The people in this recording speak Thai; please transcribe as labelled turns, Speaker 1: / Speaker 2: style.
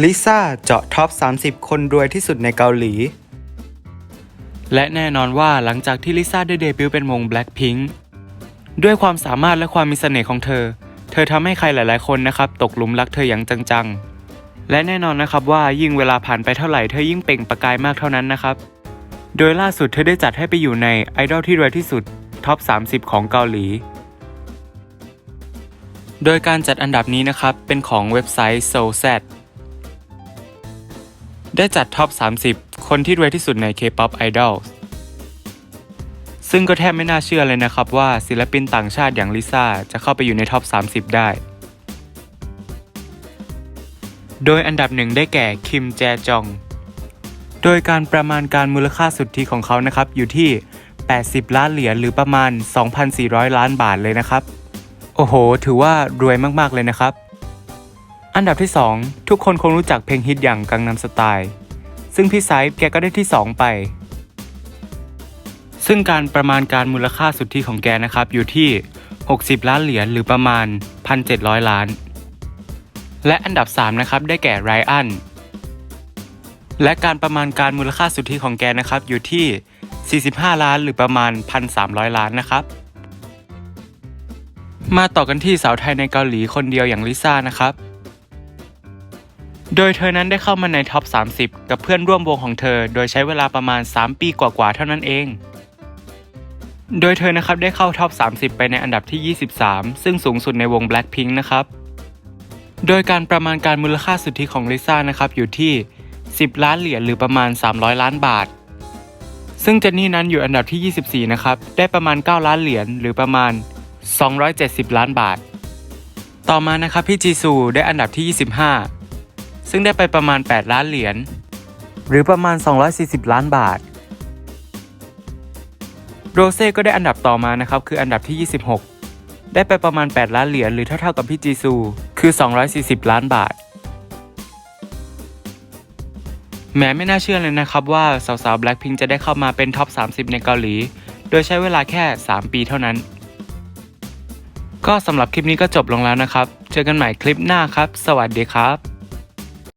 Speaker 1: ลิซ่าเจาะท็อป 30 คนรวยที่สุดในเกาหลี และแน่นอนว่าหลังจากที่ลิซ่าได้เดบิวต์เป็นวง Blackpink ด้วยความสามารถและความมีเสน่ห์ของเธอ เธอทำให้ใครหลายๆคนนะครับ ตกหลุมรักเธออย่างจังๆ และแน่นอนนะครับว่ายิ่งเวลาผ่านไปเท่าไหร่เธอยิ่งเปล่งประกายมากเท่านั้นนะครับ โดยล่าสุดเธอได้จัดให้ไปอยู่ในไอดอลที่รวยที่สุดท็อป 30 ของเกาหลี โดยการจัดอันดับนี้นะครับเป็นของเว็บไซต์ s o z ได้จัดท็อป 30 คนที่รวยที่สุดใน K-POP Idol ซึ่งก็แทบไม่น่าเชื่อเลยนะครับว่าศิลปินต่างชาติอย่างลิซ่าจะเข้าไปอยู่ในท็อป 30 ได้ โดยอันดับหนึ่งได้แก่คิมแจจอง โดยการประมาณการมูลค่าสุทธิของเขานะครับอยู่ที่ 80 ล้านเหรียญหรือประมาณ 2,400 ล้านบาทเลยนะครับ โอ้โห ถือว่ารวยมากๆเลยนะครับ อันดับที่ 2 ทุกคนคงรู้จักเพลงฮิตอย่างกังนำสไตล์ ซึ่งพี่ไซป์แกก็ได้ที่ 2 ไป ซึ่งการประมาณการมูลค่าสุทธิของแกนะครับอยู่ที่ 60 ล้านเหรียญหรือประมาณ 1,700 ล้าน และอันดับ 3 นะครับได้แก่ไรอันและการประมาณการมูลค่าสุทธิของแกนะครับอยู่ที่ 45 ล้านหรือประมาณ 1,300 ล้านนะครับ มาต่อกันที่สาวไทยในเกาหลีคนเดียวอย่างลิซ่านะครับ โดยเธอนั้นได้เข้ามาในท็อป 30 กับเพื่อนร่วมวงของเธอ โดยใช้เวลาประมาณ 3 ปีกว่าๆเท่านั้นเอง โดยเธอนะครับได้เข้าท็อป 30 ไปในอันดับที่ 23 ซึ่งสูงสุดในวง Blackpink นะครับ โดยการประมาณการมูลค่าสุทธิของลิซ่านะครับอยู่ที่ 10 ล้านเหรียญหรือประมาณ 300 ล้านบาท ซึ่งเจนนี่นั้นอยู่อันดับที่ 24 นะครับ ได้ประมาณ 9 ล้านเหรียญหรือประมาณ 270 ล้านบาท ต่อมานะครับพี่จีซูได้อันดับที่ 25 ซึ่งได้ไปประมาณ 8 ล้านเหรียญ หรือประมาณ 240 ล้านบาท โรเซ่ก็ได้อันดับต่อมานะครับ คืออันดับที่ 26 ได้ไปประมาณ 8 ล้านเหรียญ หรือเท่าๆกับพี่จีซู คือ 240 ล้านบาท แม้ไม่น่าเชื่อเลยนะครับว่าสาวๆ Blackpink จะได้เข้ามาเป็นท็อป 30 ในเกาหลี โดยใช้เวลาแค่ 3 ปีเท่านั้นก็สำหรับคลิปนี้ก็จบลงแล้วนะครับ เจอกันใหม่คลิปหน้าครับ สวัสดีครับ